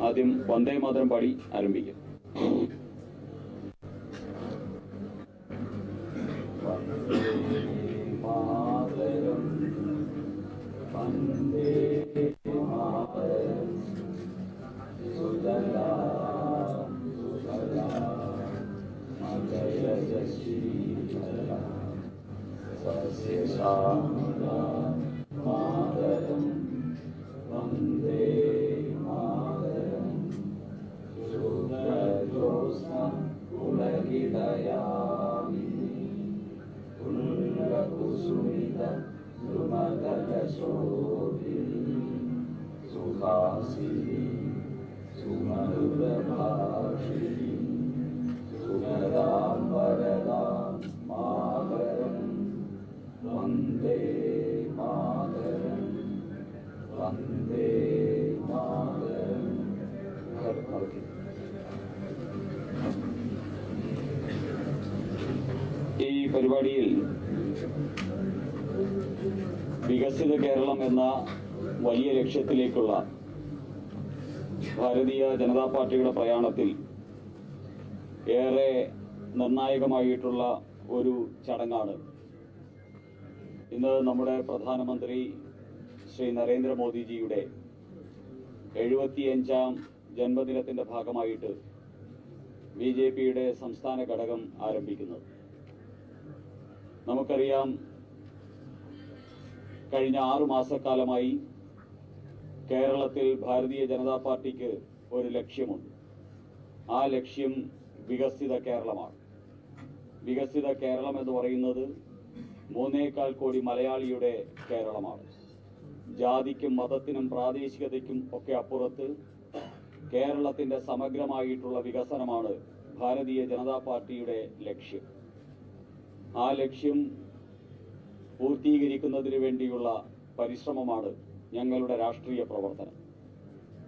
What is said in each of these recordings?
ആദ്യം വന്ദേ മാതരം പാടി ആരംഭിക്കും. മാതരം വന്ദേ ഈ പരിപാടിയിൽ വികസിത കേരളം എന്ന വലിയ ലക്ഷ്യത്തിലേക്കുള്ള ഭാരതീയ ജനതാ പാർട്ടിയുടെ പ്രയാണത്തിൽ ഏറെ നിർണായകമായിട്ടുള്ള ഒരു ചടങ്ങാണ്. ഇന്ന് നമ്മുടെ പ്രധാനമന്ത്രി ശ്രീ നരേന്ദ്രമോദിജിയുടെ എഴുപത്തിയഞ്ചാം ജന്മദിനത്തിന്റെ ഭാഗമായിട്ട് ബി ജെ പിയുടെ സംസ്ഥാന ഘടകം ആരംഭിക്കുന്നത്. നമുക്കറിയാം കഴിഞ്ഞ ആറു മാസക്കാലമായി കേരളത്തിൽ ഭാരതീയ ജനതാ പാർട്ടിക്ക് ഒരു ലക്ഷ്യമുണ്ട്. ആ ലക്ഷ്യം വികസിത കേരളമാണ്. വികസിത കേരളം എന്ന് പറയുന്നത് മൂന്നേകാൽ കോടി മലയാളിയുടെ കേരളമാണ്. ജാതിക്കും മതത്തിനും പ്രാദേശികതയ്ക്കും ഒക്കെ അപ്പുറത്ത് കേരളത്തിന്റെ സമഗ്രമായിട്ടുള്ള വികസനമാണ് ഭാരതീയ ജനതാ പാർട്ടിയുടെ ലക്ഷ്യം. ആ ലക്ഷ്യം പൂർത്തീകരിക്കുന്നതിന് വേണ്ടിയുള്ള പരിശ്രമമാണ് ഞങ്ങളുടെ രാഷ്ട്രീയ പ്രവർത്തനം.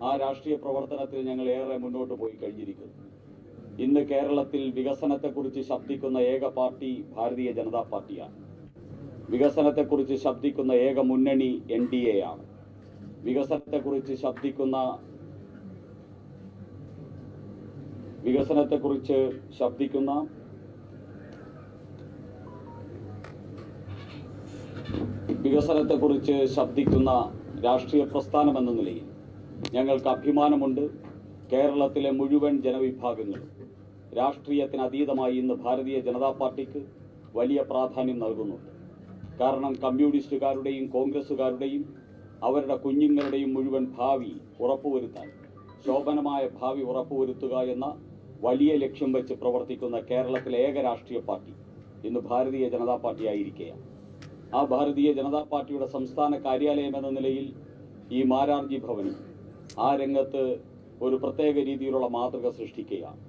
ആ രാഷ്ട്രീയ പ്രവർത്തനത്തിൽ ഞങ്ങൾ ഏറെ മുന്നോട്ട് പോയി കഴിഞ്ഞിരിക്കുന്നു. ഇന്ന് കേരളത്തിൽ വികസനത്തെക്കുറിച്ച് ശബ്ദിക്കുന്ന ഏക പാർട്ടി ഭാരതീയ ജനതാ പാർട്ടിയാണ്. വികസനത്തെക്കുറിച്ച് ശബ്ദിക്കുന്ന ഏക മുന്നണി എൻ ഡി എ ആണ്. വികസനത്തെക്കുറിച്ച് ശബ്ദിക്കുന്ന വികസനത്തെക്കുറിച്ച് ശബ്ദിക്കുന്ന വികസനത്തെക്കുറിച്ച് ശബ്ദിക്കുന്ന രാഷ്ട്രീയ പ്രസ്ഥാനം എന്ന നിലയിൽ ഞങ്ങൾക്ക് അഭിമാനമുണ്ട്. കേരളത്തിലെ മുഴുവൻ ജനവിഭാഗങ്ങളും രാഷ്ട്രീയത്തിന് അതീതമായി ഇന്ന് ഭാരതീയ ജനതാ പാർട്ടിക്ക് വലിയ പ്രാധാന്യം നൽകുന്നുണ്ട്. കാരണം കമ്മ്യൂണിസ്റ്റുകാരുടെയും കോൺഗ്രസ്സുകാരുടെയും അവരുടെ കുഞ്ഞുങ്ങളുടെയും മുഴുവൻ ഭാവി ഉറപ്പുവരുത്താൻ ശോഭനമായ ഭാവി ഉറപ്പുവരുത്തുക എന്ന വലിയ ലക്ഷ്യം വെച്ച് പ്രവർത്തിക്കുന്ന കേരളത്തിലെ ഏക രാഷ്ട്രീയ പാർട്ടി ഇന്ന് ഭാരതീയ ജനതാ പാർട്ടി ആയിരിക്കുകയാണ് ആ ഭാരതീയ ജനതാ പാർട്ടിയുടെ സംസ്ഥാന കാര്യാലയം എന്ന നിലയിൽ ഈ മാരാർജി ഭവനും ആ രംഗത്ത് ഒരു പ്രത്യേക രീതിയിലുള്ള മാതൃക സൃഷ്ടിക്കുകയാണ്.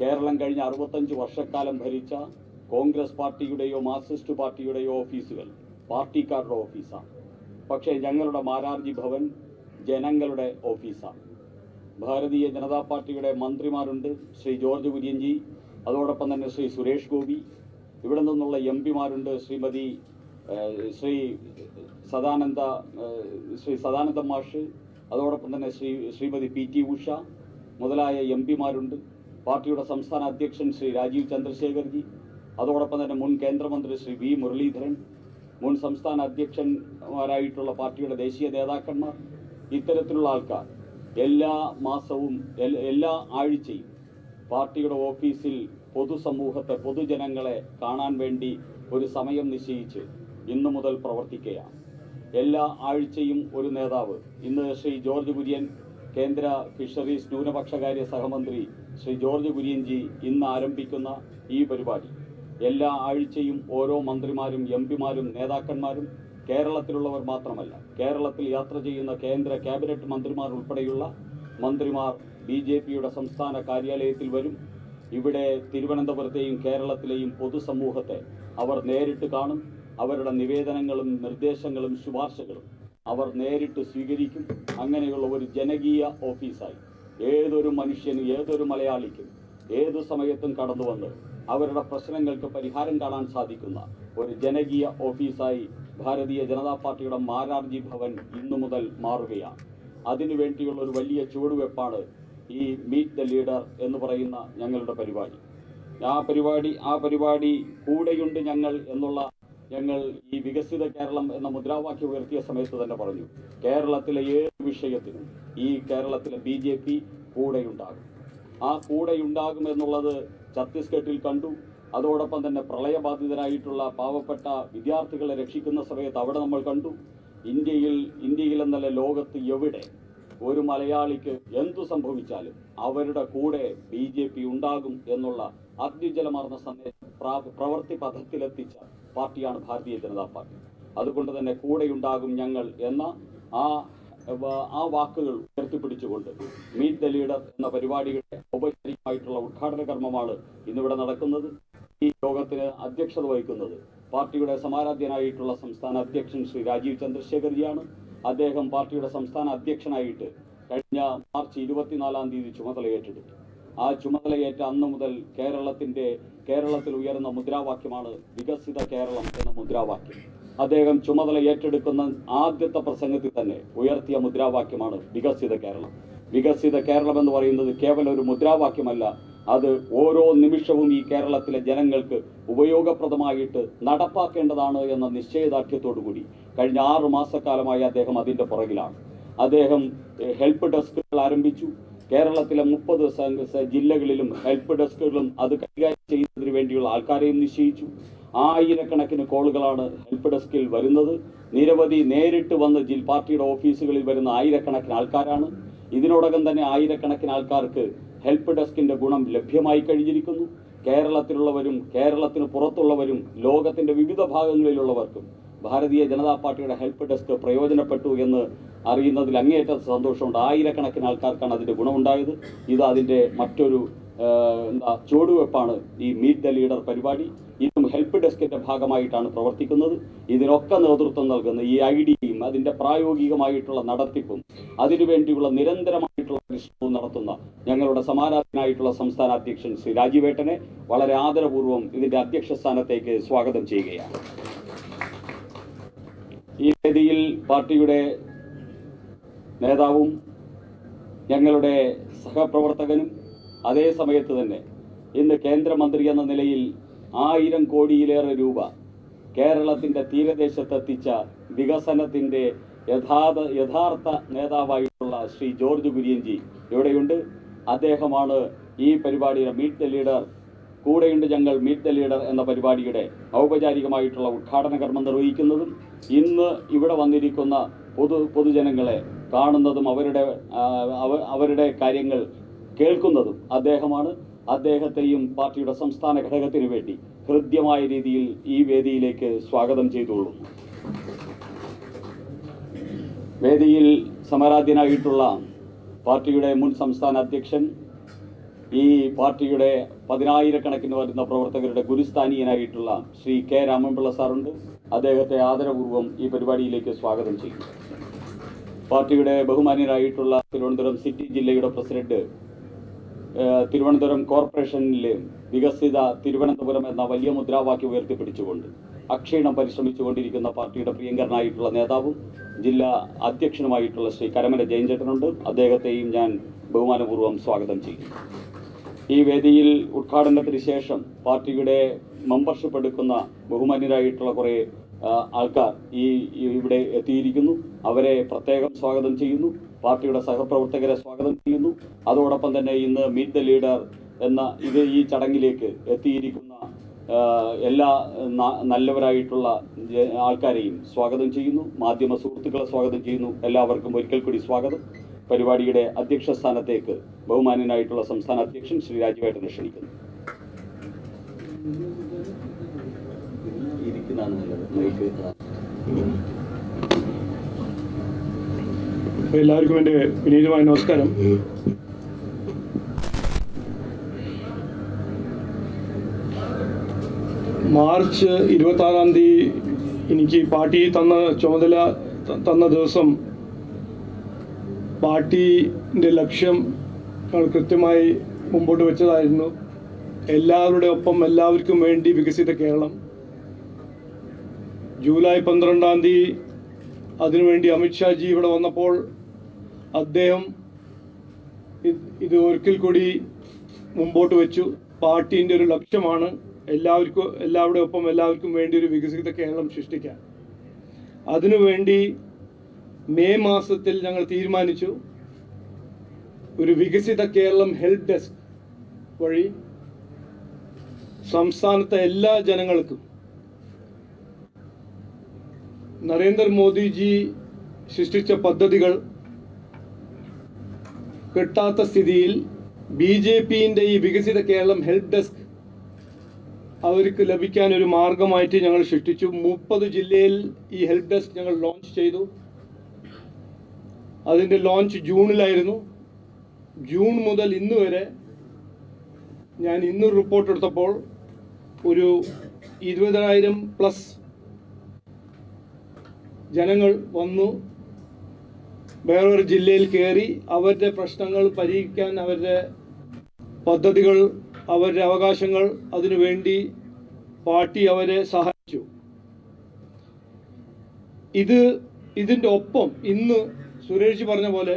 കേരളം കഴിഞ്ഞ അറുപത്തഞ്ച് വർഷക്കാലം ഭരിച്ച കോൺഗ്രസ് പാർട്ടിയുടെയോ മാർക്സിസ്റ്റ് പാർട്ടിയുടെയോ ഓഫീസുകൾ പാർട്ടിക്കാരുടെ ഓഫീസാണ്. പക്ഷേ ഞങ്ങളുടെ മാരാർജി ഭവൻ ജനങ്ങളുടെ ഓഫീസാണ്. ഭാരതീയ ജനതാ പാർട്ടിയുടെ മന്ത്രിമാരുണ്ട് ശ്രീ ജോർജ് കുര്യൻജി അതോടൊപ്പം തന്നെ ശ്രീ സുരേഷ് ഗോപി ഇവിടെ നിന്നുള്ള എം പിമാരുണ്ട് ശ്രീമതി ശ്രീ സദാനന്ദ ശ്രീ സദാനന്ദ മാഷ് അതോടൊപ്പം തന്നെ ശ്രീ ശ്രീമതി പി ടി ഉഷ മുതലായ എം പിമാരുണ്ട്. പാർട്ടിയുടെ സംസ്ഥാന അധ്യക്ഷൻ ശ്രീ രാജീവ് ചന്ദ്രശേഖർജി അതോടൊപ്പം തന്നെ മുൻ കേന്ദ്രമന്ത്രി ശ്രീ വി മുരളീധരൻ മുൻ സംസ്ഥാന അധ്യക്ഷന്മാരായിട്ടുള്ള പാർട്ടിയുടെ ദേശീയ നേതാക്കന്മാർ ഇത്തരത്തിലുള്ള ആൾക്കാർ. എല്ലാ മാസവും എല്ലാ ആഴ്ചയും പാർട്ടിയുടെ ഓഫീസിൽ പൊതുസമൂഹത്തെ പൊതുജനങ്ങളെ കാണാൻ വേണ്ടി ഒരു സമയം നിശ്ചയിച്ച് ഇന്നു മുതൽ പ്രവർത്തിക്കുകയാണ്. എല്ലാ ആഴ്ചയും ഒരു നേതാവ്. ഇന്ന് ശ്രീ ജോർജ് കുര്യൻ കേന്ദ്ര ഫിഷറീസ് ന്യൂനപക്ഷകാര്യ സഹമന്ത്രി ശ്രീ ജോർജ് കുര്യൻജി ഇന്ന് ആരംഭിക്കുന്ന ഈ പരിപാടി. എല്ലാ ആഴ്ചയും ഓരോ മന്ത്രിമാരും എം പിമാരും നേതാക്കന്മാരും കേരളത്തിലുള്ളവർ മാത്രമല്ല കേരളത്തിൽ യാത്ര ചെയ്യുന്ന കേന്ദ്ര ക്യാബിനറ്റ് മന്ത്രിമാർ ഉൾപ്പെടെയുള്ള മന്ത്രിമാർ ബി ജെ പിയുടെ സംസ്ഥാന കാര്യാലയത്തിൽ വരും. ഇവിടെ തിരുവനന്തപുരത്തെയും കേരളത്തിലെയും പൊതുസമൂഹത്തെ അവർ നേരിട്ട് കാണും. അവരുടെ നിവേദനങ്ങളും നിർദ്ദേശങ്ങളും ശുപാർശകളും അവർ നേരിട്ട് സ്വീകരിക്കും. അങ്ങനെയുള്ള ഒരു ജനകീയ ഓഫീസായി. ഏതൊരു മനുഷ്യനും ഏതൊരു മലയാളിക്കും ഏതു സമയത്തും കടന്നു വന്ന് അവരുടെ പ്രശ്നങ്ങൾക്ക് പരിഹാരം കാണാൻ സാധിക്കുന്ന ഒരു ജനകീയ ഓഫീസായി ഭാരതീയ ജനതാ പാർട്ടിയുടെ മാരാർജി ഭവൻ ഇന്നു മുതൽ മാറുകയാണ്. അതിനു വേണ്ടിയുള്ള ഒരു വലിയ ചുവടുവെപ്പാണ് ഈ മീറ്റ് ദ ലീഡർ എന്ന് പറയുന്ന ഞങ്ങളുടെ പരിപാടി. ആ പരിപാടി ആ പരിപാടി കൂടെയുണ്ട് ഞങ്ങൾ എന്നുള്ള ഞങ്ങൾ ഈ വികസിത കേരളം എന്ന മുദ്രാവാക്യം ഉയർത്തിയ സമയത്ത് തന്നെ പറഞ്ഞു. കേരളത്തിലെ ഏത് വിഷയത്തിനും ഈ കേരളത്തിലെ ബി ജെ പി കൂടെയുണ്ടാകും. ആ കൂടെയുണ്ടാകും എന്നുള്ളത് ഛത്തീസ്ഗഡിൽ കണ്ടു. അതോടൊപ്പം തന്നെ പ്രളയബാധിതരായിട്ടുള്ള പാവപ്പെട്ട വിദ്യാർത്ഥികളെ രക്ഷിക്കുന്ന സമയത്ത് അവിടെ നമ്മൾ കണ്ടു. ഇന്ത്യയിൽ ഇന്ത്യയിൽ എന്നല്ല ലോകത്ത് എവിടെ ഒരു മലയാളിക്ക് എന്തു സംഭവിച്ചാലും അവരുടെ കൂടെ ബി ജെ പി ഉണ്ടാകും എന്നുള്ള അഗ്നിജലമാർന്ന സന്ദേശം പ്രാ- പ്രവൃത്തി പഥത്തിലെത്തിച്ച പാർട്ടിയാണ് ഭാരതീയ ജനതാ പാർട്ടി. അതുകൊണ്ട് തന്നെ കൂടെയുണ്ടാകും ഞങ്ങൾ എന്ന ആ ആ വാക്കുകൾ ഉയർത്തിപ്പിടിച്ചുകൊണ്ട് മീറ്റ് ദ ലീഡർ എന്ന പരിപാടിയുടെ ഔപചാരികമായിട്ടുള്ള ഉദ്ഘാടന കർമ്മമാണ് ഇന്നിവിടെ നടക്കുന്നത്. ഈ യോഗത്തിന് അധ്യക്ഷത വഹിക്കുന്നത് പാർട്ടിയുടെ സമാരാധ്യനായിട്ടുള്ള സംസ്ഥാന അധ്യക്ഷൻ ശ്രീ രാജീവ് ചന്ദ്രശേഖർജിയാണ്. അദ്ദേഹം പാർട്ടിയുടെ സംസ്ഥാന അധ്യക്ഷനായിട്ട് കഴിഞ്ഞ മാർച്ച് ഇരുപത്തിനാലാം തീയതി ചുമതല ഏറ്റെടുത്തു ആ ചുമതലയേറ്റ അന്നു മുതൽ കേരളത്തിന്റെ കേരളത്തിൽ ഉയർന്ന മുദ്രാവാക്യമാണ് വികസിത കേരളം എന്ന മുദ്രാവാക്യം. അദ്ദേഹം ചുമതല ഏറ്റെടുക്കുന്ന ആദ്യത്തെ പ്രസംഗത്തിൽ തന്നെ ഉയർത്തിയ മുദ്രാവാക്യമാണ് വികസിത കേരളം. വികസിത കേരളം എന്ന് പറയുന്നത് കേവലം ഒരു മുദ്രാവാക്യമല്ല അത് ഓരോ നിമിഷവും ഈ കേരളത്തിലെ ജനങ്ങൾക്ക് ഉപയോഗപ്രദമായിട്ട് നടപ്പാക്കേണ്ടതാണ് എന്ന നിശ്ചയദാർഢ്യത്തോടുകൂടി കഴിഞ്ഞ ആറു മാസക്കാലമായി അദ്ദേഹം അതിന്റെ പുറകിലാണ്. അദ്ദേഹം ഹെൽപ്പ് ഡെസ്കുകൾ ആരംഭിച്ചു. കേരളത്തിലെ മുപ്പത് ജില്ലകളിലും ഹെൽപ്പ് ഡെസ്കുകളും അത് കൈകാര്യം ചെയ്യുന്നതിന് വേണ്ടിയുള്ള ആൾക്കാരെയും നിശ്ചയിച്ചു. ആയിരക്കണക്കിന് കോളുകളാണ് ഹെൽപ്പ് ഡെസ്കിൽ വരുന്നത്. നിരവധി നേരിട്ട് വന്ന് ജിൽ പാർട്ടിയുടെ ഓഫീസുകളിൽ വരുന്ന ആയിരക്കണക്കിന് ആൾക്കാരാണ്. ഇതിനോടകം തന്നെ ആയിരക്കണക്കിന് ആൾക്കാർക്ക് ഹെൽപ്പ് ഡെസ്കിന്റെ ഗുണം ലഭ്യമായി കഴിഞ്ഞിരിക്കുന്നു. കേരളത്തിലുള്ളവരും കേരളത്തിന് പുറത്തുള്ളവരും ലോകത്തിന്റെ വിവിധ ഭാഗങ്ങളിലുള്ളവർക്കും ഭാരതീയ ജനതാ പാർട്ടിയുടെ ഹെൽപ്പ് ഡെസ്ക് പ്രയോജനപ്പെട്ടു എന്ന് അറിയുന്നതിൽ അങ്ങേയറ്റം സന്തോഷമുണ്ട്. ആയിരക്കണക്കിന് ആൾക്കാർക്കാണ് അതിന്റെ ഗുണമുണ്ടായത്. ഇത് അതിന്റെ മറ്റൊരു എന്താ ചുവടുവെപ്പാണ് ഈ മീറ്റ് ദ ലീഡർ പരിപാടി. ഹെൽപ്പ് ഡെസ്കിന്റെ ഭാഗമായിട്ടാണ് പ്രവർത്തിക്കുന്നത്. ഇതിനൊക്കെ നേതൃത്വം നൽകുന്ന ഈ ഐ ഡിയും അതിന്റെ പ്രായോഗികമായിട്ടുള്ള നടത്തിപ്പും അതിനുവേണ്ടിയുള്ള നിരന്തരമായിട്ടുള്ള പരിശ്രമവും നടത്തുന്ന ഞങ്ങളുടെ സമാനാർത്ഥനായിട്ടുള്ള സംസ്ഥാന അധ്യക്ഷൻ ശ്രീ രാജീവേട്ടനെ വളരെ ആദരപൂർവം ഇതിന്റെ അധ്യക്ഷ സ്ഥാനത്തേക്ക് സ്വാഗതം ചെയ്യുകയാണ്. ഈ വേദിയിൽ പാർട്ടിയുടെ നേതാവും ഞങ്ങളുടെ സഹപ്രവർത്തകനും അതേ സമയത്ത് തന്നെ ഇന്ന് കേന്ദ്രമന്ത്രി എന്ന നിലയിൽ ആയിരം കോടിയിലേറെ രൂപ കേരളത്തിന്റെ തീരദേശത്തെത്തിച്ച വികസനത്തിന്റെ യഥാർത്ഥ യഥാർത്ഥ നേതാവായിട്ടുള്ള ശ്രീ ജോർജ് കുര്യൻജി ഇവിടെയുണ്ട് അദ്ദേഹമാണ് ഈ പരിപാടിയുടെ മീറ്റ് ദ ലീഡർ കൂടെയുണ്ട് ഞങ്ങൾ മീറ്റ് ദ ലീഡർ എന്ന പരിപാടിയുടെ ഔപചാരികമായിട്ടുള്ള ഉദ്ഘാടന കർമ്മം നിർവഹിക്കുന്നതും ഇന്ന് ഇവിടെ വന്നിരിക്കുന്ന പൊതു പൊതുജനങ്ങളെ കാണുന്നതും അവരുടെ അവരുടെ കാര്യങ്ങൾ കേൾക്കുന്നതും അദ്ദേഹമാണ്. അദ്ദേഹത്തെയും പാർട്ടിയുടെ സംസ്ഥാന ഘടകത്തിനു വേണ്ടി ഹൃദ്യമായ രീതിയിൽ ഈ വേദിയിലേക്ക് സ്വാഗതം ചെയ്തുകൊള്ളുന്നു. വേദിയിൽ സമരാധ്യനായിട്ടുള്ള പാർട്ടിയുടെ മുൻ സംസ്ഥാന അധ്യക്ഷൻ ഈ പാർട്ടിയുടെ പതിനായിരക്കണക്കിന് വരുന്ന പ്രവർത്തകരുടെ ഗുരുസ്ഥാനീയനായിട്ടുള്ള ശ്രീ കെ രാമൻപിള്ള സാറുണ്ട്. അദ്ദേഹത്തെ ആദരപൂർവം ഈ പരിപാടിയിലേക്ക് സ്വാഗതം ചെയ്യും പാർട്ടിയുടെ ബഹുമാന്യരായിട്ടുള്ള തിരുവനന്തപുരം സിറ്റി ജില്ലയുടെ പ്രസിഡന്റ് തിരുവനന്തപുരം കോർപ്പറേഷനിൽ വികസിത തിരുവനന്തപുരം എന്ന വലിയ മുദ്രാവാക്യം ഉയർത്തിപ്പിടിച്ചുകൊണ്ട് അക്ഷീണം പരിശ്രമിച്ചുകൊണ്ടിരിക്കുന്ന പാർട്ടിയുടെ പ്രിയങ്കരനായിട്ടുള്ള നേതാവും ജില്ലാ അധ്യക്ഷനുമായിട്ടുള്ള ശ്രീ കരമന ജയൻചേട്ടനുണ്ട്. അദ്ദേഹത്തെയും ഞാൻ ബഹുമാനപൂർവം സ്വാഗതം ചെയ്യും ഈ വേദിയിൽ ഉദ്ഘാടനത്തിന് ശേഷം പാർട്ടിയുടെ മെമ്പർഷിപ്പ് എടുക്കുന്ന ബഹുമാന്യരായിട്ടുള്ള കുറേ ആൾക്കാർ ഈ ഇവിടെ എത്തിയിരിക്കുന്നു. അവരെ പ്രത്യേകം സ്വാഗതം ചെയ്യുന്നു. പാർട്ടിയുടെ സഹപ്രവർത്തകരെ സ്വാഗതം ചെയ്യുന്നു. അതോടൊപ്പം തന്നെ ഇന്ന് മീറ്റ് ദ ലീഡർ എന്ന ഇത് ഈ ചടങ്ങിലേക്ക് എത്തിയിരിക്കുന്ന എല്ലാ നല്ലവരായിട്ടുള്ള ആൾക്കാരെയും സ്വാഗതം ചെയ്യുന്നു. മാധ്യമ സുഹൃത്തുക്കളെ സ്വാഗതം ചെയ്യുന്നു. എല്ലാവർക്കും ഒരിക്കൽ കൂടി സ്വാഗതം. പരിപാടിയുടെ അധ്യക്ഷ സ്ഥാനത്തേക്ക് ബഹുമാനനായിട്ടുള്ള സംസ്ഥാന അധ്യക്ഷൻ ശ്രീ രാജുവേട്ടനെ ക്ഷണിക്കുന്നു. ഇരിക്കുന്നതാണ് നല്ലത് മൈക്ക് അപ്പോൾ എല്ലാവർക്കും എന്റെ വിനീതമായ നമസ്കാരം. മാർച്ച് ഇരുപത്തി ആറാം തീയതി എനിക്ക് പാർട്ടി തന്ന ചുമതല തന്ന ദിവസം പാർട്ടിന്റെ ലക്ഷ്യം കൃത്യമായി മുമ്പോട്ട് വെച്ചതായിരുന്നു. എല്ലാവരുടെ ഒപ്പം എല്ലാവർക്കും വേണ്ടി വികസിത കേരളം. ജൂലൈ പന്ത്രണ്ടാം തീയതി അതിനുവേണ്ടി അമിത്ഷാജി ഇവിടെ വന്നപ്പോൾ അദ്ദേഹം ഇത് ഒരിക്കൽ കൂടി മുമ്പോട്ട് വെച്ചു. പാർട്ടീന്റെ ഒരു ലക്ഷ്യമാണ് എല്ലാവർക്കും എല്ലാവരുടെ ഒപ്പം എല്ലാവർക്കും വേണ്ടി ഒരു വികസിത കേരളം സൃഷ്ടിക്കാൻ. അതിനുവേണ്ടി മെയ് മാസത്തിൽ ഞങ്ങൾ തീരുമാനിച്ചു. ഒരു വികസിത കേരളം ഹെൽപ്പ് ഡെസ്ക് വഴി സംസ്ഥാനത്തെ എല്ലാ ജനങ്ങൾക്കും. നരേന്ദ്രമോദിജി സൃഷ്ടിച്ച പദ്ധതികൾ കിട്ടാത്ത സ്ഥിതിയിൽ ബി ജെ പിന്റെ ഈ വികസിത കേരളം ഹെൽപ്പ് ഡെസ്ക് അവർക്ക് ലഭിക്കാൻ ഒരു മാർഗമായിട്ട് ഞങ്ങൾ സൃഷ്ടിച്ചു. മുപ്പത് ജില്ലയിൽ ഈ ഹെൽപ്പ് ഡെസ്ക് ഞങ്ങൾ ലോഞ്ച് ചെയ്തു. അതിന്റെ ലോഞ്ച് ജൂണിലായിരുന്നു. ജൂൺ മുതൽ ഇന്ന് വരെ ഞാൻ ഇന്ന് റിപ്പോർട്ട് എടുത്തപ്പോൾ ഒരു ഇരുപതിനായിരം പ്ലസ് ജനങ്ങൾ വന്നു. വേറൊരു ജില്ലയിൽ കയറി അവരുടെ പ്രശ്നങ്ങൾ പരിഹരിക്കാൻ അവരുടെ പദ്ധതികൾ അവരുടെ അവകാശങ്ങൾ അതിനുവേണ്ടി പാർട്ടി അവരെ സഹായിച്ചു. ഇത് ഇതിന്റെ ഒപ്പം ഇന്ന് സുരേഷ് പറഞ്ഞ പോലെ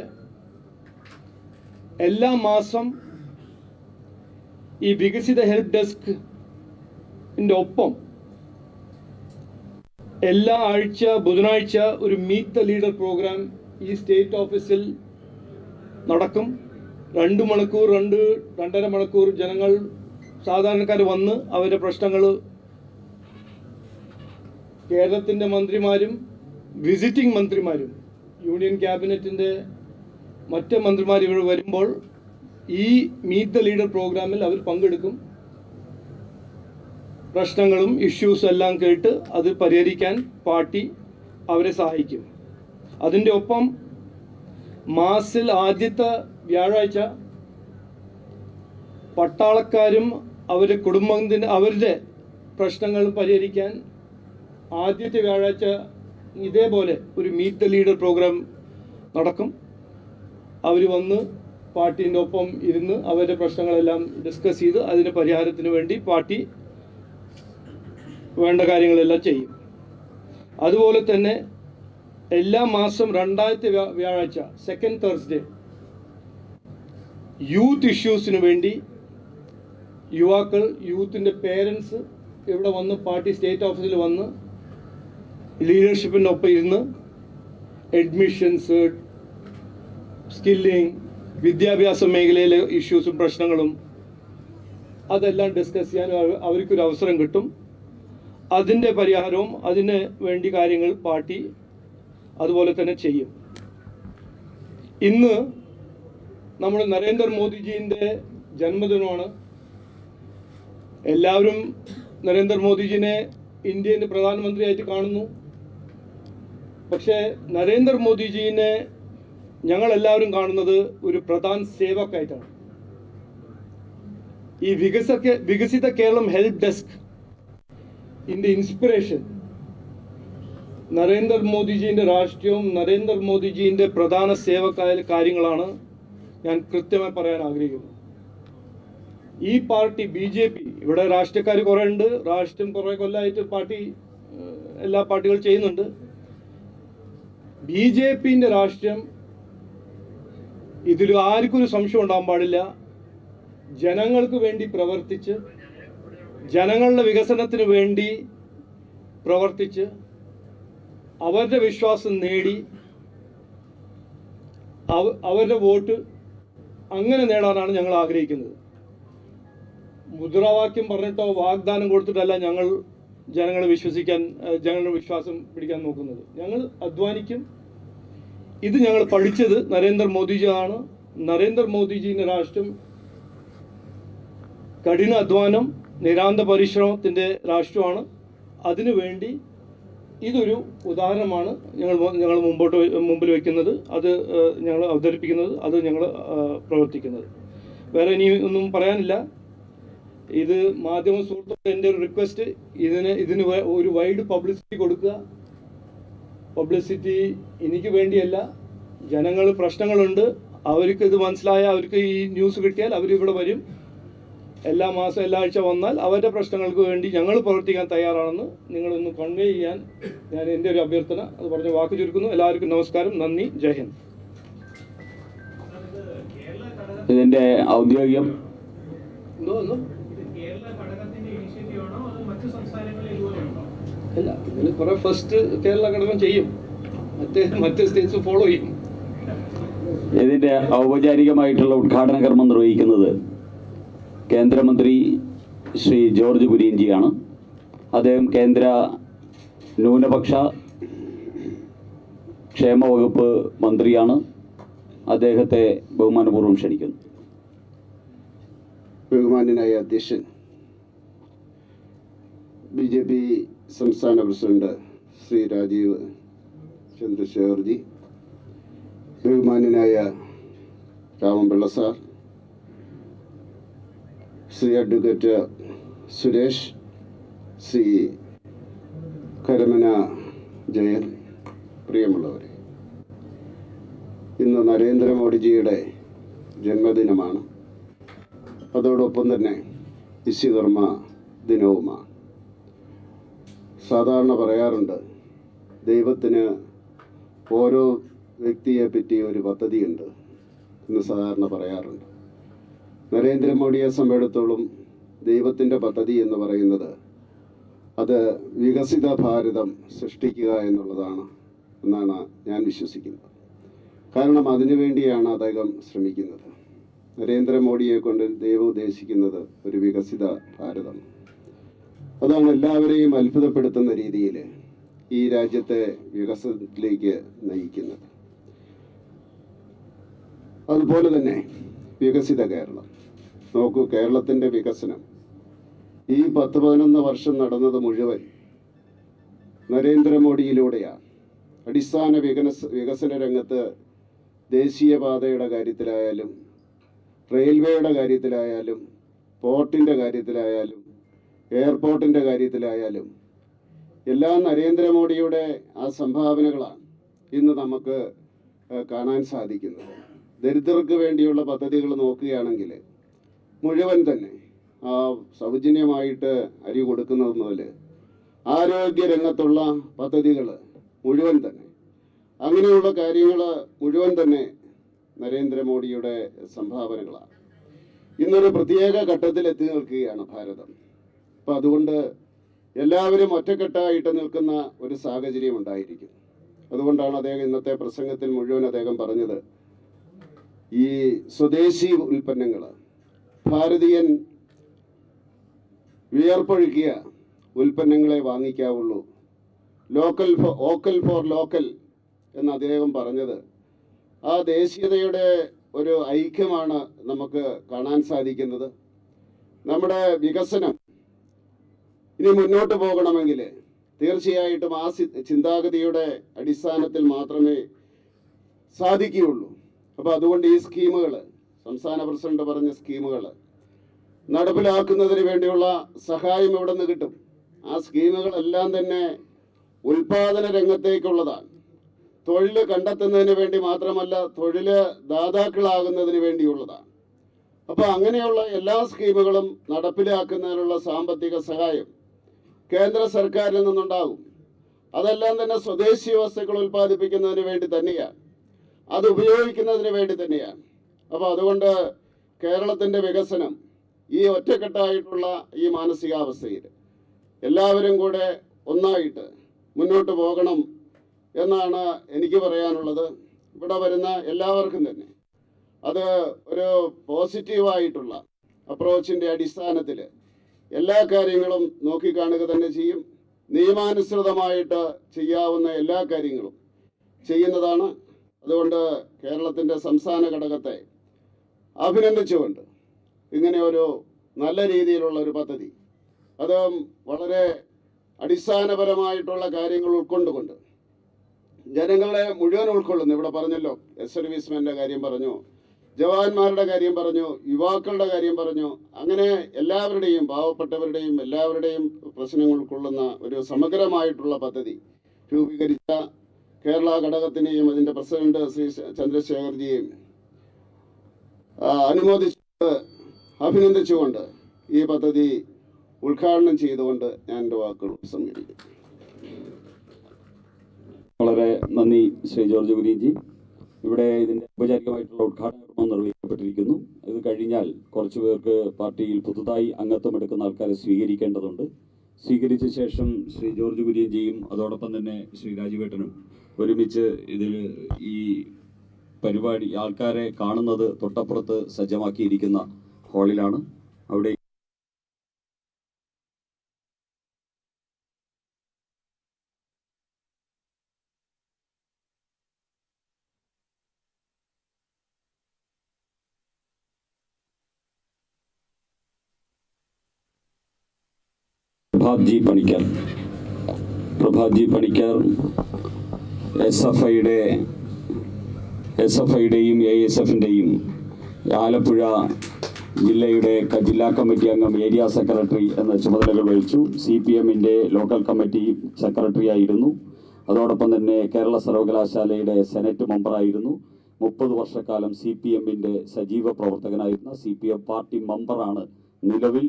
എല്ലാ മാസം ഈ വികസിത ഹെൽപ്പ് ഡെസ്കിന്റെ ഒപ്പം എല്ലാ ആഴ്ച ബുധനാഴ്ച ഒരു മീറ്റ് ദ ലീഡർ പ്രോഗ്രാം ഈ സ്റ്റേറ്റ് ഓഫീസിൽ നടക്കും. രണ്ട് മണിക്കൂർ രണ്ട് രണ്ടര മണിക്കൂർ ജനങ്ങൾ സാധാരണക്കാർ വന്ന് അവരുടെ പ്രശ്നങ്ങൾ കേരളത്തിന്റെ മന്ത്രിമാരും വിസിറ്റിംഗ് മന്ത്രിമാരും യൂണിയൻ ക്യാബിനറ്റിന്റെ മറ്റ് മന്ത്രിമാർ ഇവിടെ വരുമ്പോൾ ഈ മീറ്റ് ദ ലീഡർ പ്രോഗ്രാമിൽ അവർ പങ്കെടുക്കും. പ്രശ്നങ്ങളും ഇഷ്യൂസ് എല്ലാം കേട്ട് അത് പരിഹരിക്കാൻ പാർട്ടി അവരെ സഹായിക്കും. അതിന്റെ ഒപ്പം മാസിൽ ആദ്യത്തെ വ്യാഴാഴ്ച പട്ടാളക്കാരും അവരുടെ കുടുംബത്തിന് അവരുടെ പ്രശ്നങ്ങൾ പരിഹരിക്കാൻ ആദ്യത്തെ വ്യാഴാഴ്ച ഇതേപോലെ ഒരു മീറ്റ് ദ ലീഡർ പ്രോഗ്രാം നടക്കും. അവർ വന്ന് പാർട്ടീന്റെ ഒപ്പം ഇരുന്ന് അവരുടെ പ്രശ്നങ്ങളെല്ലാം ഡിസ്കസ് ചെയ്ത് അതിന് പരിഹാരത്തിന് വേണ്ടി പാർട്ടി വേണ്ട കാര്യങ്ങളെല്ലാം ചെയ്യും. അതുപോലെ തന്നെ എല്ലാ മാസം രണ്ടാമത്തെ വ്യാ- വ്യാഴാഴ്ച സെക്കൻഡ് തേഴ്സ്ഡേ യൂത്ത് ഇഷ്യൂസിന് വേണ്ടി യുവാക്കൾ യൂത്തിന്റെ പേരൻസ് ഇവിടെ വന്ന് പാർട്ടി സ്റ്റേറ്റ് ഓഫീസിൽ വന്ന് ലീഡർഷിപ്പിന്റെ ഒപ്പം ഇരുന്ന് അഡ്മിഷൻസ് സ്കില്ലിങ് വിദ്യാഭ്യാസ മേഖലയിലെ ഇഷ്യൂസും പ്രശ്നങ്ങളും അതെല്ലാം ഡിസ്കസ് ചെയ്യാൻ അവ- അവർക്കൊരു അവസരം കിട്ടും. അതിന്റെ പരിഹാരവും അതിന് വേണ്ടി കാര്യങ്ങൾ പാർട്ടി അതുപോലെ തന്നെ ചെയ്യും. ഇന്ന് നമ്മുടെ നരേന്ദ്രമോദിജീന്റെ ജന്മദിനമാണ്. എല്ലാവരും നരേന്ദ്രമോദിജിനെ ഇന്ത്യന്റെ പ്രധാനമന്ത്രിയായിട്ട് കാണുന്നു. പക്ഷേ നരേന്ദ്രമോദിജീനെ ഞങ്ങളെല്ലാവരും കാണുന്നത് ഒരു പ്രധാന സേവക്കായിട്ടാണ്. ഈ വികസ വികസിത Keralam help desk in the inspiration നരേന്ദ്രമോദിജീന്റെ രാഷ്ട്രീയവും നരേന്ദ്രമോദിജീന്റെ പ്രധാന സേവക്കായ കാര്യങ്ങളാണ് ഞാൻ കൃത്യമായി പറയാൻ ആഗ്രഹിക്കുന്നത്. ഈ പാർട്ടി ബി ജെ പി ഇവിടെ രാഷ്ട്രീയക്കാർ കുറേ ഉണ്ട്. രാഷ്ട്രീയം കുറേ കൊല്ലമായിട്ട് പാർട്ടി എല്ലാ പാർട്ടികൾ ചെയ്യുന്നുണ്ട്. ബി ജെ പിന്റെ രാഷ്ട്രീയം ഇതിൽ ആർക്കും ഒരു സംശയം ഉണ്ടാകാൻ പാടില്ല. ജനങ്ങൾക്ക് വേണ്ടി പ്രവർത്തിച്ച് ജനങ്ങളുടെ വികസനത്തിന് വേണ്ടി പ്രവർത്തിച്ച് അവരുടെ വിശ്വാസം നേടി അവരുടെ വോട്ട് അങ്ങനെ നേടാനാണ് ഞങ്ങൾ ആഗ്രഹിക്കുന്നത്. മുദ്രാവാക്യം പറഞ്ഞിട്ടോ വാഗ്ദാനം കൊടുത്തിട്ടല്ല ഞങ്ങൾ ജനങ്ങളെ വിശ്വസിക്കാൻ ജനങ്ങളുടെ വിശ്വാസം പിടിക്കാൻ നോക്കുന്നത്. ഞങ്ങൾ അധ്വാനിക്കും. ഇത് ഞങ്ങൾ പഠിച്ചത് നരേന്ദ്രമോദിജിയാണ്. നരേന്ദ്രമോദിജിന്റെ രാഷ്ട്രം കഠിന അധ്വാനം നിരാന്ത പരിശ്രമത്തിന്റെ രാഷ്ട്രമാണ്. അതിനുവേണ്ടി ഇതൊരു ഉദാഹരണമാണ് ഞങ്ങൾ ഞങ്ങൾ മുമ്പോട്ട് മുമ്പിൽ വയ്ക്കുന്നത് അത് ഞങ്ങൾ അവതരിപ്പിക്കുന്നത്. അത് ഞങ്ങൾ പ്രവർത്തിക്കുന്നത്. വേറെ ഇനി ഒന്നും പറയാനില്ല. ഇത് മാധ്യമ സുഹൃത്തുക്കൾ എന്റെ ഒരു റിക്വസ്റ്റ് ഇതിന് ഇതിന് ഒരു വൈഡ് പബ്ലിസിറ്റി കൊടുക്കുക. പബ്ലിസിറ്റി എനിക്ക് വേണ്ടിയല്ല. ജനങ്ങൾ പ്രശ്നങ്ങളുണ്ട്. അവർക്ക് ഇത് മനസ്സിലായ അവർക്ക് ഈ ന്യൂസ് കിട്ടിയാൽ അവരിവിടെ വരും. എല്ലാ മാസം എല്ലാ ആഴ്ച വന്നാൽ അവരുടെ പ്രശ്നങ്ങൾക്ക് വേണ്ടി ഞങ്ങൾ പ്രവർത്തിക്കാൻ തയ്യാറാണെന്ന് നിങ്ങളൊന്ന് കൺവേ ചെയ്യാൻ ഞാൻ എന്റെ ഒരു അഭ്യർത്ഥന അത് പറഞ്ഞ് വാക്ക് ചുരുക്കുന്നു. എല്ലാവർക്കും നമസ്കാരം. നന്ദി. ജയ് ഹിന്ദ്. ഇതിന്റെ ഔദ്യോഗികം. അല്ല ഇതിൽ കുറെ ഫസ്റ്റ് കേരള ഘടകം ചെയ്യും. മറ്റേ മറ്റ് സ്റ്റേറ്റ്സ് ഫോളോ ചെയ്യും. ഇതിന്റെ ഔപചാരികമായിട്ടുള്ള ഉദ്ഘാടന കർമ്മം നിർവഹിക്കുന്നത് കേന്ദ്രമന്ത്രി ശ്രീ ജോർജ് കുര്യൻജിയാണ്. അദ്ദേഹം കേന്ദ്ര ന്യൂനപക്ഷ ക്ഷേമ വകുപ്പ് മന്ത്രിയാണ്. അദ്ദേഹത്തെ ബഹുമാനപൂർവം ക്ഷണിക്കുന്നു. ബഹുമാനായ അധ്യക്ഷൻ ബി ജെ പി സംസ്ഥാന പ്രസിഡന്റ് ശ്രീ രാജീവ് ചന്ദ്രശേഖർജി ബഹുമാനായ രാമൻപിള്ള സാർ ശ്രീ അഡ്വക്കേറ്റ് സുരേഷ് ശ്രീ കരമന ജയൻ പ്രിയമുള്ളവരെ ഇന്ന് നരേന്ദ്രമോദിജിയുടെ ജന്മദിനമാണ്. അതോടൊപ്പം തന്നെ വിശ്വകർമ്മ ദിനവുമാണ്. സാധാരണ പറയാറുണ്ട് ദൈവത്തിന് ഓരോ വ്യക്തിയെ പറ്റി ഒരു പദ്ധതിയുണ്ട് എന്ന് സാധാരണ പറയാറുണ്ട്. നരേന്ദ്രമോദിയെ സംബന്ധിച്ചിടത്തോളം ദൈവത്തിന്റെ പദ്ധതി എന്ന് പറയുന്നത്. അത് വികസിത ഭാരതം സൃഷ്ടിക്കുക എന്നുള്ളതാണ് എന്നാണ് ഞാൻ വിശ്വസിക്കുന്നത്. കാരണം അതിനുവേണ്ടിയാണ് അദ്ദേഹം ശ്രമിക്കുന്നത്. നരേന്ദ്രമോദിയെ കൊണ്ട് ദൈവം ഉദ്ദേശിക്കുന്നത് ഒരു വികസിത ഭാരതം. അതാണ് എല്ലാവരെയും അത്ഭുതപ്പെടുത്തുന്ന രീതിയിൽ ഈ രാജ്യത്തെ വികസനത്തിലേക്ക് നയിക്കുന്നത്. അതുപോലെ തന്നെ വികസിത കേരളം. നോക്കൂ കേരളത്തിന്റെ വികസനം. ഈ പത്ത് പതിനൊന്ന് വർഷം നടന്നത് മുഴുവൻ നരേന്ദ്രമോദിയിലൂടെയാണ്. അടിസ്ഥാന വികസ വികസന രംഗത്ത് ദേശീയപാതയുടെ കാര്യത്തിലായാലും റെയിൽവേയുടെ കാര്യത്തിലായാലും പോർട്ടിന്റെ കാര്യത്തിലായാലും എയർപോർട്ടിന്റെ കാര്യത്തിലായാലും എല്ലാം നരേന്ദ്രമോദിയുടെ ആ സംഭാവനകളാണ് ഇന്ന് നമുക്ക് കാണാൻ സാധിക്കുന്നത്. ദരിദ്രർക്ക് വേണ്ടിയുള്ള പദ്ധതികൾ നോക്കുകയാണെങ്കിൽ മുഴുവൻ തന്നെ ആ സൗജന്യമായിട്ട് അരി കൊടുക്കുന്നത് മുതൽ ആരോഗ്യ രംഗത്തുള്ള പദ്ധതികൾ മുഴുവൻ തന്നെ. അങ്ങനെയുള്ള കാര്യങ്ങൾ മുഴുവൻ തന്നെ നരേന്ദ്രമോദിയുടെ സംഭാവനകളാണ്. ഇന്നൊരു പ്രത്യേക ഘട്ടത്തിൽ എത്തി നിൽക്കുകയാണ് ഭാരതം. അപ്പം അതുകൊണ്ട് എല്ലാവരും ഒറ്റക്കെട്ടായിട്ട് നിൽക്കുന്ന ഒരു സാഹചര്യം ഉണ്ടായിരിക്കും. അതുകൊണ്ടാണ് അദ്ദേഹം ഇന്നത്തെ പ്രസംഗത്തിൽ മുഴുവൻ അദ്ദേഹം പറഞ്ഞത്. ഈ സ്വദേശി ഉൽപ്പന്നങ്ങൾ ഭാരതീയൻ വിയർപ്പൊഴുക്കിയ ഉൽപ്പന്നങ്ങളെ വാങ്ങിക്കാവുള്ളൂ. Local for vocal for local എന്ന് അദ്ദേഹം പറഞ്ഞത്. ആ ദേശീയതയുടെ ഒരു ഐക്യമാണ് നമുക്ക് കാണാൻ സാധിക്കുന്നത്. നമ്മുടെ വികസനം ഇനി മുന്നോട്ട് പോകണമെങ്കിൽ തീർച്ചയായിട്ടും ആ ചിന്താഗതിയുടെ അടിസ്ഥാനത്തിൽ മാത്രമേ സാധിക്കുകയുള്ളൂ. അപ്പോൾ അതുകൊണ്ട് ഈ സ്കീമുകൾ സംസ്ഥാന പ്രസിഡന്റ് പറഞ്ഞ സ്കീമുകൾ നടപ്പിലാക്കുന്നതിന് വേണ്ടിയുള്ള സഹായം എവിടെ നിന്ന് കിട്ടും? ആ സ്കീമുകളെല്ലാം തന്നെ ഉൽപാദന രംഗത്തേക്കുള്ളതാണ്. തൊഴിൽ കണ്ടെത്തുന്നതിന് വേണ്ടി മാത്രമല്ല തൊഴിൽ ദാതാക്കളാകുന്നതിന് വേണ്ടിയുള്ളതാണ്. അപ്പോൾ അങ്ങനെയുള്ള എല്ലാ സ്കീമുകളും നടപ്പിലാക്കുന്നതിനുള്ള സാമ്പത്തിക സഹായം കേന്ദ്ര സർക്കാരിൽ നിന്നുണ്ടാകും. അതെല്ലാം തന്നെ സ്വദേശി വസ്തുക്കൾ ഉൽപ്പാദിപ്പിക്കുന്നതിന് വേണ്ടി തന്നെയാണ്. അത് ഉപയോഗിക്കുന്നതിന് വേണ്ടി തന്നെയാണ്. അപ്പോൾ അതുകൊണ്ട് കേരളത്തിന്റെ വികസനം ഈ ഒറ്റക്കെട്ടായിട്ടുള്ള ഈ മാനസികാവസ്ഥയിൽ എല്ലാവരും കൂടെ ഒന്നായിട്ട് മുന്നോട്ട് പോകണം എന്നാണ് എനിക്ക് പറയാനുള്ളത്. ഇവിടെ വരുന്ന എല്ലാവർക്കും തന്നെ അത് ഒരു പോസിറ്റീവായിട്ടുള്ള അപ്രോച്ചിന്റെ അടിസ്ഥാനത്തിൽ എല്ലാ കാര്യങ്ങളും നോക്കിക്കാണുക തന്നെ ചെയ്യും. നിയമാനുസൃതമായിട്ട് ചെയ്യാവുന്ന എല്ലാ കാര്യങ്ങളും ചെയ്യുന്നതാണ്. അതുകൊണ്ട് കേരളത്തിന്റെ സംസ്ഥാന ഘടകത്തെ അഭിനന്ദിച്ചുകൊണ്ട് ഇങ്ങനെ ഒരു നല്ല രീതിയിലുള്ള ഒരു പദ്ധതി. അത് വളരെ അടിസ്ഥാനപരമായിട്ടുള്ള കാര്യങ്ങൾ ഉൾക്കൊണ്ടുകൊണ്ട് ജനങ്ങളെ മുഴുവൻ ഉൾക്കൊള്ളുന്നു. ഇവിടെ പറഞ്ഞല്ലോ എസ് സർവീസ്മാന്റെ കാര്യം പറഞ്ഞു ജവാന്മാരുടെ കാര്യം പറഞ്ഞു യുവാക്കളുടെ കാര്യം പറഞ്ഞു. അങ്ങനെ എല്ലാവരുടെയും പാവപ്പെട്ടവരുടെയും എല്ലാവരുടെയും പ്രശ്നങ്ങൾ ഉൾക്കൊള്ളുന്ന ഒരു സമഗ്രമായിട്ടുള്ള പദ്ധതി രൂപീകരിച്ച കേരള ഘടകത്തിനെയും അതിന്റെ പ്രസിഡന്റ് ശ്രീ ചന്ദ്രശേഖർജിയെയും അനുമോദിച്ച് അഭിനന്ദിച്ചുകൊണ്ട് ഈ പദ്ധതി ഉദ്ഘാടനം ചെയ്തുകൊണ്ട് ഞാൻ എന്റെ വാക്കുകൾ സംഗ്രഹിക്കുന്നു വളരെ നന്ദി ശ്രീ ജോർജ് ഗുരീജി. ഇവിടെ ഇതിന്റെ ഔപചാരികമായിട്ടുള്ള ഉദ്ഘാടനം നിർവഹിക്കപ്പെട്ടിരിക്കുന്നു. നിർവഹിക്കപ്പെട്ടു ഇത് കഴിഞ്ഞാൽ കുറച്ച് പേർക്ക് പാർട്ടിയിൽ പുതുതായി അംഗത്വം എടുക്കുന്ന ആൾക്കാരെ സ്വീകരിക്കേണ്ടതുണ്ട്. സ്വീകരിച്ച ശേഷം ശ്രീ ജോർജ് കുര്യൻജിയും അതോടൊപ്പം തന്നെ ശ്രീ രാജുവേട്ടനും ഒരുമിച്ച് ഇതിൽ ഈ പരിപാടി ആൾക്കാരെ കാണുന്നത് തൊട്ടപ്പുറത്ത് സജ്ജമാക്കിയിരിക്കുന്ന ഹാളിലാണ്. അവിടെ പ്രഭാത്ജി പണിക്കർ പ്രഭാത് ജി പണിക്കർ എസ് എഫ് ഐയുടെ എസ് എഫ് ഐയുടെയും എ എസ് എഫിന്റെയും ആലപ്പുഴ ജില്ലയുടെ ജില്ലാ കമ്മിറ്റി അംഗം ഏരിയ സെക്രട്ടറി എന്ന ചുമതലകൾ വഹിച്ചു. സി പി എമ്മിന്റെ ലോക്കൽ കമ്മിറ്റി സെക്രട്ടറി ആയിരുന്നു അതോടൊപ്പം തന്നെ കേരള സർവകലാശാലയുടെ സെനറ്റ് മെമ്പറായിരുന്നു. മുപ്പത് വർഷക്കാലം സി പി എമ്മിന്റെ സജീവ പ്രവർത്തകനായിരുന്ന സി പി എം പാർട്ടി മെമ്പറാണ് നിലവിൽ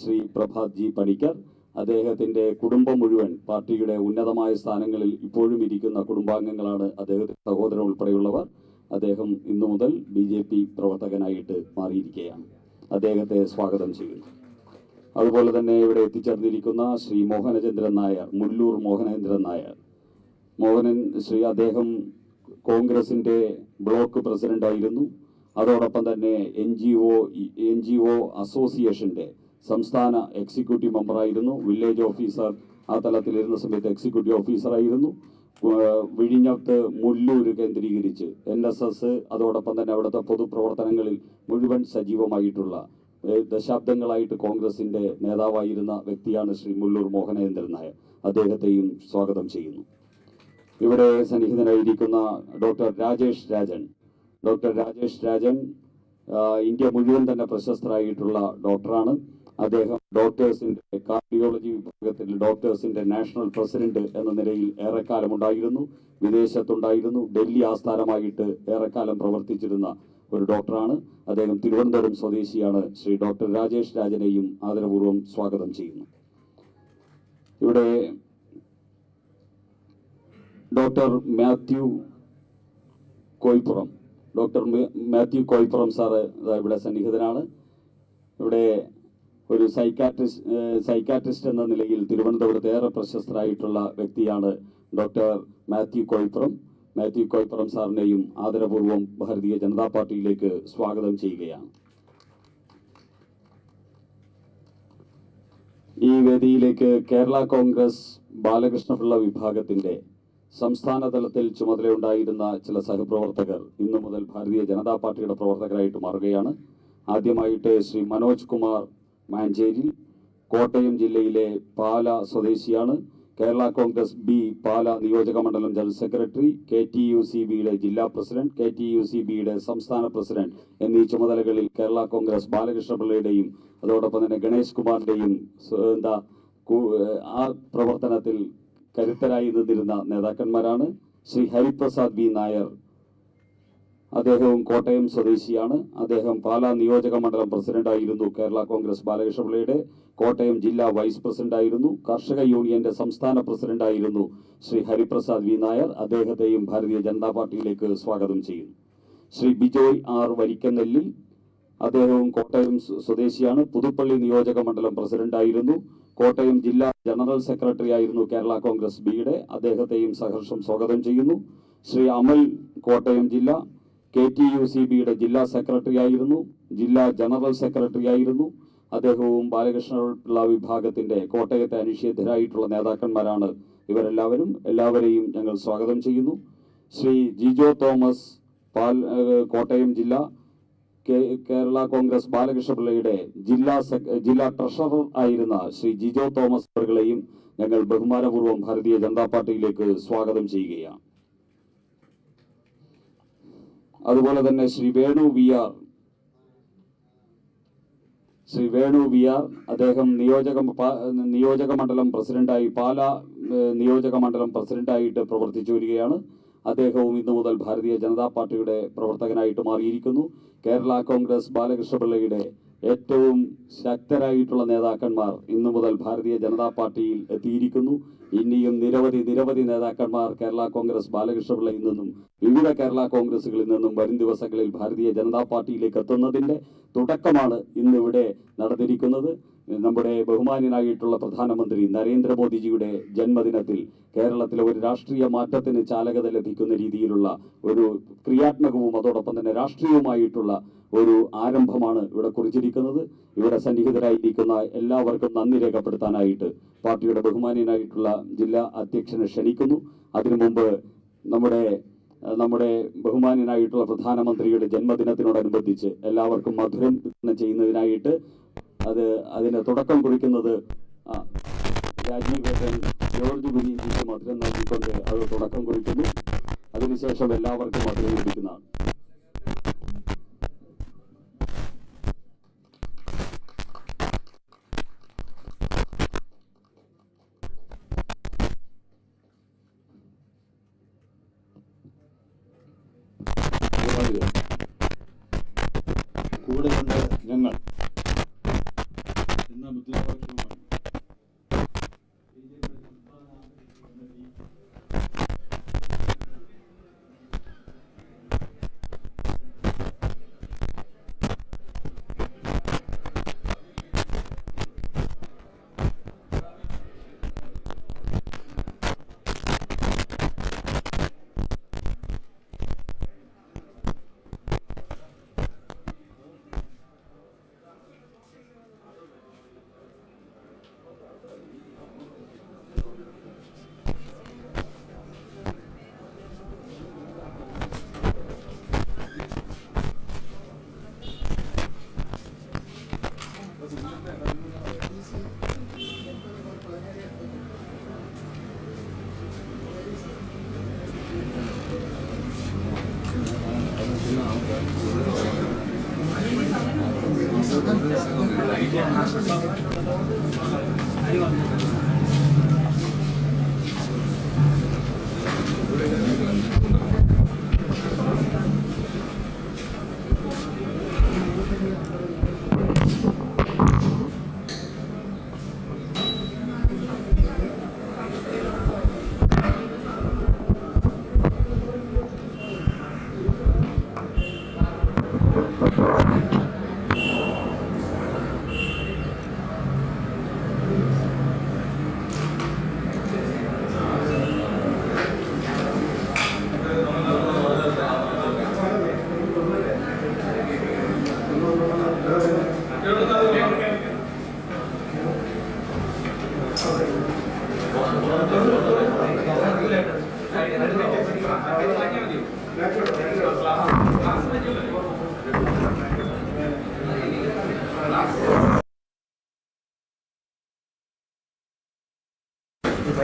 ശ്രീ പ്രഭാത് ജി പണിക്കർ. അദ്ദേഹത്തിന്റെ കുടുംബം മുഴുവൻ പാർട്ടിയുടെ ഉന്നതമായ സ്ഥാനങ്ങളിൽ ഇപ്പോഴും ഇരിക്കുന്ന കുടുംബാംഗങ്ങളാണ് അദ്ദേഹത്തിന്റെ സഹോദരൻ ഉൾപ്പെടെയുള്ളവർ. അദ്ദേഹം ഇന്നു മുതൽ ബി ജെ പി പ്രവർത്തകനായിട്ട് മാറിയിരിക്കുകയാണ്. അദ്ദേഹത്തെ സ്വാഗതം ചെയ്യുന്നു. അതുപോലെ തന്നെ ഇവിടെ എത്തിച്ചേർന്നിരിക്കുന്ന ശ്രീ മോഹനചന്ദ്രൻ നായർ മുല്ലൂർ മോഹനചന്ദ്രൻ നായർ. മോഹനൻ ശ്രീ അദ്ദേഹം കോൺഗ്രസിന്റെ ബ്ലോക്ക് പ്രസിഡന്റായിരുന്നു അതോടൊപ്പം തന്നെ N G O N G O അസോസിയേഷന്റെ സംസ്ഥാന എക്സിക്യൂട്ടീവ് മെമ്പറായിരുന്നു വില്ലേജ് ഓഫീസർ ആ തലത്തിലിരുന്ന സമയത്ത് എക്സിക്യൂട്ടീവ് ഓഫീസറായിരുന്നു വിഴിഞ്ഞത്ത് മുല്ലൂര് കേന്ദ്രീകരിച്ച് എൻ എസ് എസ് അതോടൊപ്പം തന്നെ അവിടുത്തെ പൊതുപ്രവർത്തനങ്ങളിൽ മുഴുവൻ സജീവമായിട്ടുള്ള ദശാബ്ദങ്ങളായിട്ട് കോൺഗ്രസിന്റെ നേതാവായിരുന്ന വ്യക്തിയാണ് ശ്രീ മുല്ലൂർ മോഹനേന്ദ്രൻ നായർ. അദ്ദേഹത്തെയും സ്വാഗതം ചെയ്യുന്നു. ഇവിടെ സന്നിഹിതനായിരിക്കുന്ന doctor Rajesh Rajan. Doctor Rajesh Rajan India മുഴുവൻ തന്നെ പ്രശസ്തരായിട്ടുള്ള ഡോക്ടറാണ്. അദ്ദേഹം ഡോക്ടേഴ്സിന്റെ കാർഡിയോളജി വിഭാഗത്തിൽ ഡോക്ടേഴ്സിന്റെ നാഷണൽ പ്രസിഡന്റ് എന്ന നിലയിൽ ഏറെക്കാലം ഉണ്ടായിരുന്നു. വിദേശത്തുണ്ടായിരുന്നു. ഡൽഹി ആസ്ഥാനമായിട്ട് ഏറെക്കാലം പ്രവർത്തിച്ചിരുന്ന ഒരു ഡോക്ടറാണ്. അദ്ദേഹം തിരുവനന്തപുരം സ്വദേശിയാണ്. ശ്രീ ഡോക്ടർ രാജേഷ് രാജനെയും ആദരപൂർവം സ്വാഗതം ചെയ്യുന്നു. ഇവിടെ doctor Mathew Koippuram. Doctor Mathew Koippuram sir ഇവിടെ സന്നിഹിതനാണ്. ഇവിടെ ഒരു സൈക്കാട്രിസ്റ്റ് സൈക്കാട്രിസ്റ്റ് എന്ന നിലയിൽ തിരുവനന്തപുരത്ത് ഏറെ പ്രശസ്തരായിട്ടുള്ള വ്യക്തിയാണ് ഡോക്ടർ മാത്യു കോയിപ്പുറം മാത്യു കോയിപ്പുറം സാറിനെയും ആദരപൂർവം ഭാരതീയ ജനതാ പാർട്ടിയിലേക്ക് സ്വാഗതം ചെയ്യുകയാണ്. ഈ വേദിയിലേക്ക് കേരള കോൺഗ്രസ് ബാലകൃഷ്ണപിള്ള വിഭാഗത്തിന്റെ സംസ്ഥാന തലത്തിൽ ചുമതലയുണ്ടായിരുന്ന ചില സഹപ്രവർത്തകർ ഇന്നു മുതൽ ഭാരതീയ ജനതാ പാർട്ടിയുടെ പ്രവർത്തകരായിട്ട് മാറുകയാണ്. ആദ്യമായിട്ട് ശ്രീ മനോജ് കുമാർ മാഞ്ചേരി കോട്ടയം ജില്ലയിലെ പാല സ്വദേശിയാണ്. കേരള കോൺഗ്രസ് ബി പാല നിയോജക മണ്ഡലം general secretary K T U C ബിയുടെ ജില്ലാ president K T U C ബിയുടെ സംസ്ഥാന പ്രസിഡന്റ് എന്നീ ചുമതലകളിൽ കേരള കോൺഗ്രസ് ബാലകൃഷ്ണപിള്ളയുടെയും അതോടൊപ്പം തന്നെ ഗണേഷ് കുമാറിന്റെയും എന്താ ആ പ്രവർത്തനത്തിൽ കരുത്തരായി നിന്നിരുന്ന നേതാക്കന്മാരാണ് ശ്രീ ഹരിപ്രസാദ് ബി നായർ അദ്ദേഹവും കോട്ടയം സ്വദേശിയാണ്. അദ്ദേഹം പാലാ നിയോജക മണ്ഡലം പ്രസിഡന്റായിരുന്നു കേരള കോൺഗ്രസ് ബാലകൃഷ്ണപിള്ളയുടെ കോട്ടയം ജില്ലാ വൈസ് പ്രസിഡന്റായിരുന്നു കർഷക യൂണിയന്റെ സംസ്ഥാന പ്രസിഡന്റായിരുന്നു ശ്രീ ഹരിപ്രസാദ് വി നായർ. അദ്ദേഹത്തെയും ഭാരതീയ ജനതാ പാർട്ടിയിലേക്ക് സ്വാഗതം ചെയ്യുന്നു. ശ്രീ ബിജോയ് ആർ വരിക്കനെല്ലിൽ അദ്ദേഹവും കോട്ടയം സ്വദേശിയാണ്. പുതുപ്പള്ളി നിയോജക മണ്ഡലം പ്രസിഡന്റായിരുന്നു കോട്ടയം ജില്ലാ ജനറൽ സെക്രട്ടറി ആയിരുന്നു കേരള കോൺഗ്രസ് ബിയുടെ. അദ്ദേഹത്തെയും സഹർഷം സ്വാഗതം ചെയ്യുന്നു. ശ്രീ അമൽ കോട്ടയം ജില്ല കെ ടി യു സി ബിയുടെ ജില്ലാ സെക്രട്ടറി ആയിരുന്നു ജില്ലാ ജനറൽ സെക്രട്ടറി ആയിരുന്നു അദ്ദേഹവും ബാലകൃഷ്ണ പിള്ള വിഭാഗത്തിന്റെ കോട്ടയത്തെ അനിഷേധരായിട്ടുള്ള നേതാക്കന്മാരാണ് ഇവരെല്ലാവരും. എല്ലാവരെയും ഞങ്ങൾ സ്വാഗതം ചെയ്യുന്നു. ശ്രീ ജിജോ തോമസ് പാൽ കോട്ടയം ജില്ല കേരള കോൺഗ്രസ് ബാലകൃഷ്ണപിള്ളയുടെ ജില്ലാ ജില്ലാ ട്രഷറർ ആയിരുന്ന ശ്രീ ജിജോ തോമസ് അവരുടെയും ഞങ്ങൾ ബഹുമാനപൂർവം ഭാരതീയ ജനതാ പാർട്ടിയിലേക്ക് സ്വാഗതം ചെയ്യുകയാണ്. അതുപോലെ തന്നെ Shri Venu V R. Shri Venu V R അദ്ദേഹം നിയോജക നിയോജക മണ്ഡലം പ്രസിഡന്റായി പാല നിയോജക മണ്ഡലം പ്രസിഡന്റായിട്ട് പ്രവർത്തിച്ചു വരികയാണ്. അദ്ദേഹവും ഇന്നു മുതൽ ഭാരതീയ ജനതാ പാർട്ടിയുടെ പ്രവർത്തകനായിട്ട് മാറിയിരിക്കുന്നു. കേരള കോൺഗ്രസ് ബാലകൃഷ്ണപിള്ളയുടെ ഏറ്റവും ശക്തരായിട്ടുള്ള നേതാക്കന്മാർ ഇന്നു മുതൽ ഭാരതീയ ജനതാ പാർട്ടിയിൽ എത്തിയിരിക്കുന്നു. ഇനിയും നിരവധി നിരവധി നേതാക്കന്മാർ കേരള കോൺഗ്രസ് ബാലകൃഷ്ണപിള്ളയിൽ നിന്നും വിവിധ കേരള കോൺഗ്രസുകളിൽ നിന്നും വരും ദിവസങ്ങളിൽ ഭാരതീയ ജനതാ പാർട്ടിയിലേക്ക് എത്തുന്നതിന്റെ തുടക്കമാണ് ഇന്നിവിടെ നടന്നിരിക്കുന്നത്. നമ്മുടെ ബഹുമാന്യനായിട്ടുള്ള പ്രധാനമന്ത്രി നരേന്ദ്രമോദിജിയുടെ ജന്മദിനത്തിൽ കേരളത്തിലെ ഒരു രാഷ്ട്രീയ മാറ്റത്തിന് ചാലകത ലഭിക്കുന്ന രീതിയിലുള്ള ഒരു ക്രിയാത്മകവും അതോടൊപ്പം തന്നെ രാഷ്ട്രീയവുമായിട്ടുള്ള ഒരു ആരംഭമാണ് ഇവിടെ കുറിച്ചിരിക്കുന്നത്. ഇവിടെ സന്നിഹിതരായിരിക്കുന്ന എല്ലാവർക്കും നന്ദി രേഖപ്പെടുത്താനായിട്ട് പാർട്ടിയുടെ ബഹുമാന്യനായിട്ടുള്ള ജില്ലാ അധ്യക്ഷനെ ക്ഷണിക്കുന്നു. അതിനു മുമ്പ് നമ്മുടെ നമ്മുടെ ബഹുമാന്യനായിട്ടുള്ള പ്രധാനമന്ത്രിയുടെ ജന്മദിനത്തിനോടനുബന്ധിച്ച് എല്ലാവർക്കും മധുരം ചെയ്യുന്നതിനായിട്ട് അത് അതിന് തുടക്കം കുറിക്കുന്നത് ആ, രാജീവ് ഏട്ടൻ ജോർജ് കുര്യജിക്ക് മധുരം നൽകിക്കൊണ്ട് അത് തുടക്കം കുറിക്കുന്നു. അതിനുശേഷം എല്ലാവർക്കും മധുരം ലഭിക്കുന്നതാണ്.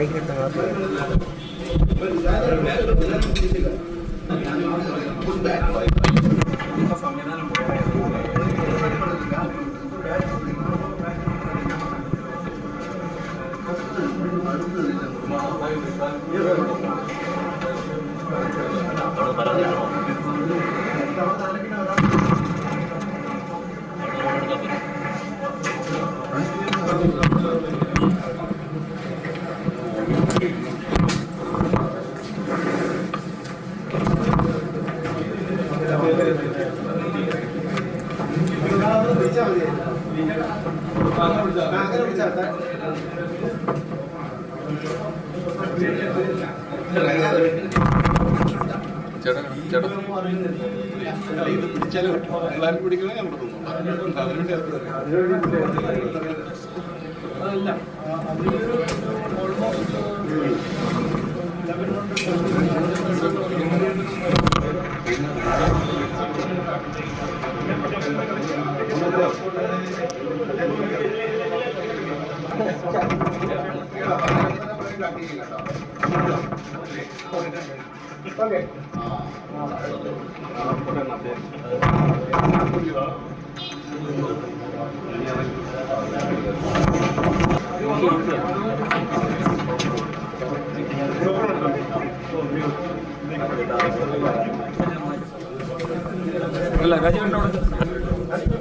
ചേട്ടാ ചേട്ടാ ഇത് പിടിച്ചാലും എല്ലാവരും പിടിക്കണേ ഞാൻ കൊടുക്കുന്നു അതിനുവേണ്ടി അത്. അല്ല രാജീവ് മോനുണ്ടായിരുന്നു